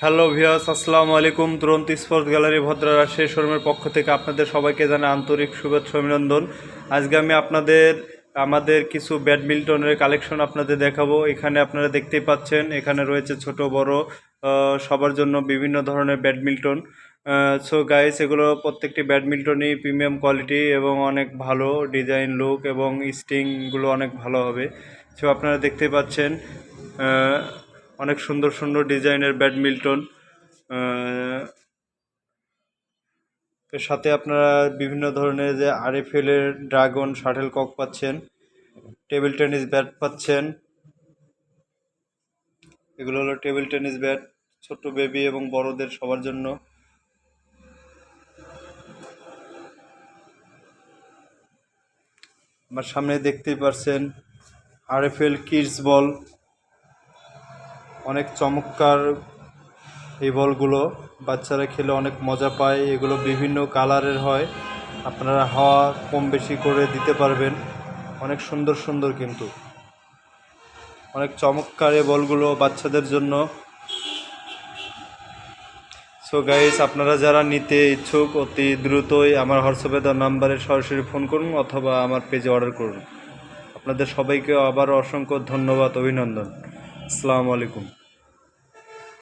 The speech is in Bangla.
হ্যালো ভিয়াস আসসালামু আলাইকুম। তুরন্ত স্পোর্টস গ্যালারি ভদ্রারা শেষ শোরুমের পক্ষ থেকে আপনাদের সবাইকে জানাই আন্তরিক শুভেচ্ছা অভিনন্দন। আজকে আমি আপনাদের, আমাদের কিছু ব্যাডমিন্টনের কালেকশন আপনাদের দেখাবো। এখানে আপনারা দেখতেই পাচ্ছেন, এখানে রয়েছে ছোট, বড় সবার জন্য বিভিন্ন ধরনের ব্যাডমিন্টন। সো গাইস এগুলো প্রত্যেকটি ব্যাডমিন্টনই প্রিমিয়াম কোয়ালিটি এবং অনেক ভালো ডিজাইন লুক এবং স্টিংগুলো অনেক ভালো হবে। সো আপনারা দেখতেই পাচ্ছেন অনেক সুন্দর সুন্দর ডিজাইনের ব্যাডমিন্টন এর সাথে আপনারা বিভিন্ন ধরনের যে আরএফএল এর ড্রাগন শাটেল কক পাচ্ছেন, টেবিল টেনিস ব্যাট পাচ্ছেন। এগুলো হলো টেবিল টেনিস ব্যাট ছোট বেবি এবং বড়দের সবার জন্য। আমার সামনে দেখতেই পারছেন আরএফএল কিডস বল। অনেক চমৎকার এই বলগুলো। বাচ্চারা খেলে অনেক মজা পায়, এগুলো বিভিন্ন কালারের হয়। আপনারা হাওয়া কম বেশি করে দিতে পারবেন। অনেক সুন্দর সুন্দর কিন্তু। অনেক চমৎকার এই বলগুলো বাচ্চাদের জন্য। সো গাইস আপনারা যারা নিতে ইচ্ছুক, অতি দ্রুতই আমার হোয়াটসঅ্যাপে নাম্বারে সরাসরি ফোন করুন অথবা আমার পেজে অর্ডার করুন। আপনাদের সবাইকে আবার অসংখ্য ধন্যবাদ, অভিনন্দন। আসসালামু আলাইকুম।